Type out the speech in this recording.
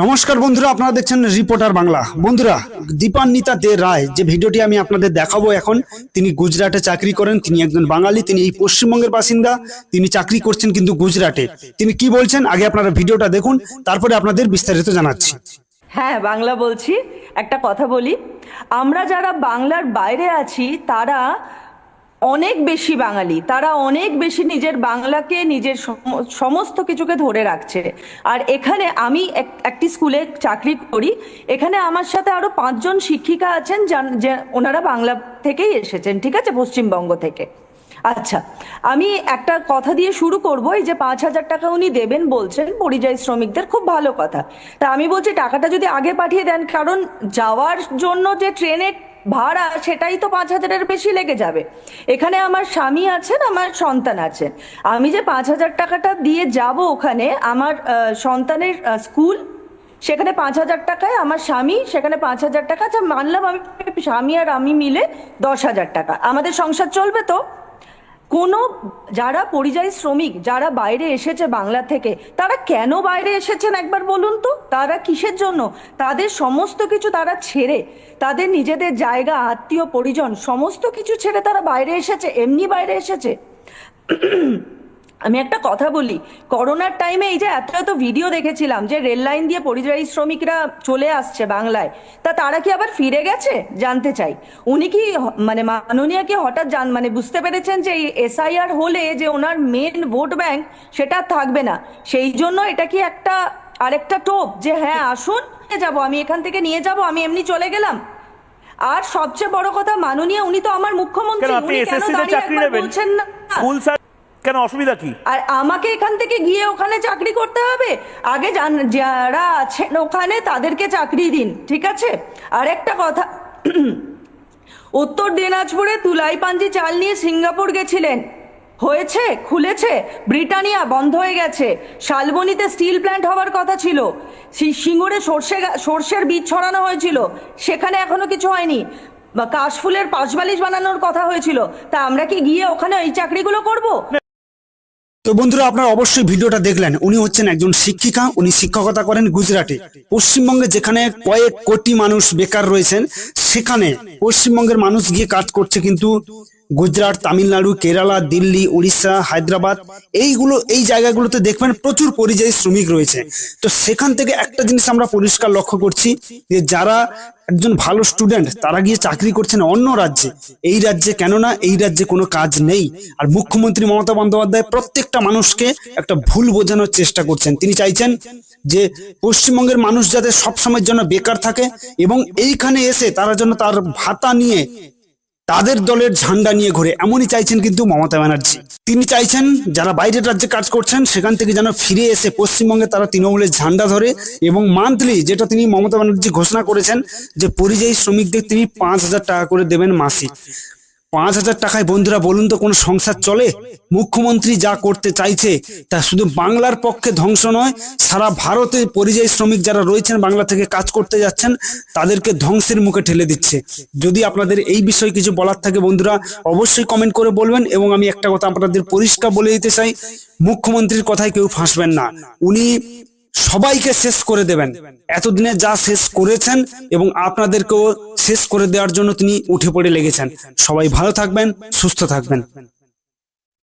নমস্কার বন্ধুরা, আপনারা দেখছেন রিপোর্টার বাংলা। বন্ধুরা, দীপান্বিতা দে রায়, যে ভিডিওটি আমি আপনাদের দেখাবো এখন, তিনি গুজরাটে চাকরি করেন, তিনি একজন বাঙালি, তিনি এই পশ্চিমবঙ্গের বাসিন্দা, তিনি চাকরি করছেন কিন্তু গুজরাটে। তিনি কি বলছেন, আগে আপনারা ভিডিওটা দেখুন, তারপরে আপনাদের বিস্তারিত জানাচ্ছি। হ্যাঁ বাংলা বলছি, একটা কথা বলি। আমরা যারা বাংলার বাইরে আছি, তারা অনেক বেশি বাঙালি, তারা অনেক বেশি নিজের বাংলাকে নিজের সম- সমস্ত কিছুকে ধরে রাখছে। আর এখানে আমি এক- একটি স্কুলে চাকরি করি, এখানে আমার সাথে আরও পাঁচজন শিক্ষিকা আছেন যে ওনারা বাংলা থেকেই এসেছেন, ঠিক আছে? পশ্চিমবঙ্গ থেকে। আচ্ছা আমি একটা কথা দিয়ে শুরু করব, এই যে পাঁচ হাজার টাকা উনি দেবেন বলছেন, পরিযায়ী শ্রমিকদের, খুব ভালো কথা। তা আমি বলছি, টাকাটা যদি আগে পাঠিয়ে দেন, কারণ যাওয়ার জন্য যে ট্রেনে ভাড়া সেটাই তো পাঁচ হাজারের বেশি লেগে যাবে। এখানে আমার স্বামী আছেন, আমার সন্তান আছেন। আমি যে পাঁচ হাজার টাকাটা দিয়ে যাব ওখানে, আমার সন্তানের স্কুল, সেখানে পাঁচ হাজার টাকায় আমার স্বামী, সেখানে পাঁচ হাজার টাকা আচ্ছা মানলাম আমি স্বামী আর আমি মিলে দশ হাজার টাকা। আমাদের সংসার চলবে তো? কোনো যারা পরিযায়ী শ্রমিক, যারা বাইরে এসেছে বাংলা থেকে, তারা কেন বাইরে এসেছেন একবার বলুন তো? তারা কিসের জন্য? তাদের সমস্ত কিছু তারা ছেড়ে, তাদের নিজেদের জায়গা, আত্মীয়, পরিজন, সমস্ত কিছু ছেড়ে তারা বাইরে এসেছে, এমনি বাইরে এসেছে। আমি একটা কথা বলি করোনার টাইমে এই যে এত এত ভিডিও দেখেছিলাম যে রেল লাইন দিয়ে পরিযায়ী শ্রমিকরা চলে আসছে বাংলায় তা তারা কি আবার ফিরে গেছে? জানতে চাই। উনি কি মানে মাননীয়া কি হঠাৎ জান মানে বুঝতে পেরেছেন যে এসআইআর হলে যে ওনার মেন ভোট ব্যাংক সেটা থাকবে না। সেই জন্য এটা কি একটা আরেকটা টোপ যে হ্যাঁ আসুন যাব আমি এখান থেকে নিয়ে যাব আমি এমনি চলে গেলাম। আর সবচেয়ে বড় কথা মাননীয় উনি তো আমার মুখ্যমন্ত্রী উনি কেন দাঁড়িয়ে একবার বলছেন না? কেন, অসুবিধা কি? আর আমাকে এখান থেকে গিয়ে ওখানে চাকরি করতে হবে? আগে যারা আছেন ওখানে তাদেরকে চাকরি দিন, ঠিক আছে? আর একটা কথা, উত্তর দিনাজপুরে তুলাই পাঞ্জি চাল নিয়ে সিঙ্গাপুর গেছিলেন। হয়েছে, খুলেছে, ব্রিটানিয়া বন্ধ হয়ে গেছে। শালবনিতে স্টিল প্ল্যান্ট হওয়ার কথা ছিল। সিঙ্গুরে সর্ষে সর্ষের বীজ ছড়ানো হয়েছিল। সেখানে এখনও কিছু হয়নি। কাশফুলের পাশবালিশ বানানোর কথা হয়েছিল। তা আমরা কি গিয়ে ওখানে এই চাকরিগুলো করব? তো বন্ধুরা, আপনারা অবশ্যই ভিডিওটা দেখলেন। উনি হচ্ছেন একজন শিক্ষিকা, উনি শিক্ষকতা করেন গুজরাটে। পশ্চিমবঙ্গে যেখানে কয়েক কোটি মানুষ বেকার রয়েছেন, সেখানে পশ্চিমবঙ্গের মানুষ গিয়ে কাজ করছে কিন্তু গুজরাট, তামিলনাড়ু, কেরালা, দিল্লি, উড়িষ্যা, হায়দ্রাবাদ, এইগুলো, এই জায়গাগুলোতে দেখবেন প্রচুর পরিযায়ী শ্রমিক রয়েছে। তো সেখান থেকে একটা জিনিস আমরা পরিষ্কার লক্ষ্য করছি যে যারা একজন ভালো স্টুডেন্ট তারা গিয়ে চাকরি করছেন অন্য রাজ্যে। এই রাজ্যে কেননা এই রাজ্যে কোনো কাজ নেই। আর মুখ্যমন্ত্রী মমতা বন্দ্যোপাধ্যায় প্রত্যেকটা মানুষকে একটা ভুল বোঝানোর চেষ্টা করছেন। তিনি চাইছেন যে পশ্চিমবঙ্গের মানুষ যাতে সবসময়ের জন্য বেকার থাকে এবং এইখানে এসে তারা যেন তার ভাতা নিয়ে তাদের দলের ঝান্ডা নিয়ে ঘুরে এমনই চাইছেন কিন্তু মমতা ব্যানার্জি। তিনি চাইছেন যারা বাইরের রাজ্যে কাজ করছেন, সেখান থেকে যেন ফিরে এসে পশ্চিমবঙ্গে তারা তৃণমূলের ঝান্ডা ধরে এবং মান্থলি যেটা তিনি মমতা ব্যানার্জি ঘোষণা করেছেন যে পরিযায়ী শ্রমিকদের তিনি পাঁচ হাজার টাকা করে দেবেন মাসিক। পাঁচ হাজার টাকায় বন্ধুরা বলুন তো কোনো সংসার চলে? মুখ্যমন্ত্রী যা করতে চাইছে, তা শুধু বাংলার পক্ষে ধ্বংস নয়, সারা ভারতে পরিযায়ী শ্রমিক যারা রয়েছেন, বাংলা থেকে কাজ করতে যাচ্ছেন, তাদেরকে ধ্বংসের মুখে ঠেলে দিচ্ছে। যদি আপনাদের এই বিষয়ে কিছু বলার থাকে বন্ধুরা, অবশ্যই কমেন্ট করে বলবেন এবং আমি একটা কথা আপনাদের পরিষ্কার বলে দিতে চাই, মুখ্যমন্ত্রীর কথায় কেউ ফাঁসবেন না। উনি সবাইকে শেষ করে দেবেন। এতদিনে যা শেষ করেছেন এবং আপনাদেরকেও শেষ করে দেওয়ার জন্য তিনি উঠে পড়ে লেগেছেন। সবাই ভালো থাকবেন সুস্থ থাকবেন।